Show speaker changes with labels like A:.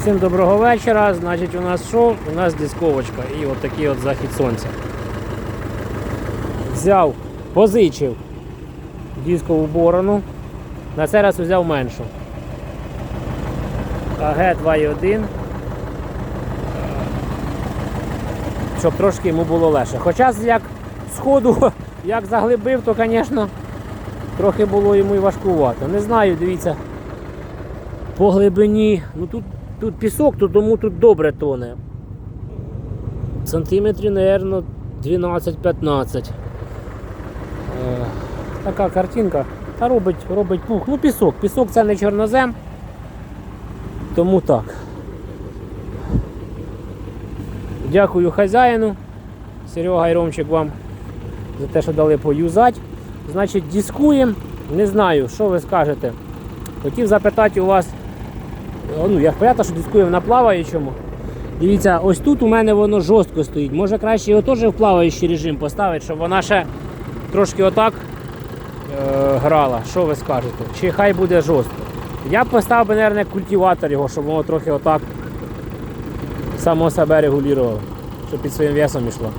A: Всім доброго вечора. Значить, у нас що? У нас дисковочка і от такий от захід сонця. Взяв, позичив дискову борону. На цей раз взяв меншу. АГ 2.1. Щоб трошки йому було легше. Хоча як сходу, як заглибив, то, звісно, трохи було йому і важкувато. Не знаю, дивіться. По глибині, ну тут, тут пісок, то тому тут добре тоне. Сантиметрів, мабуть, 12-15. Е, така картинка. Та робить, робить пух. Ну пісок. Пісок це не чорнозем. Тому так. Дякую хазяїну. Серега і Ромчик вам за те, що дали поюзати. Значить, дискуємо. Не знаю, що ви скажете. Хотів запитати у вас. Ну, я понятно, що дискуємо на плаваючому. Дивіться, ось тут у мене воно жорстко стоїть. Може краще його теж в плаваючий режим поставити, щоб вона ще трошки отак е, грала. Що ви скажете? Чи хай буде жорстко? Я б поставив би, мабуть, культиватор його, щоб воно трохи отак само себе регулювало, щоб під своїм весом йшло.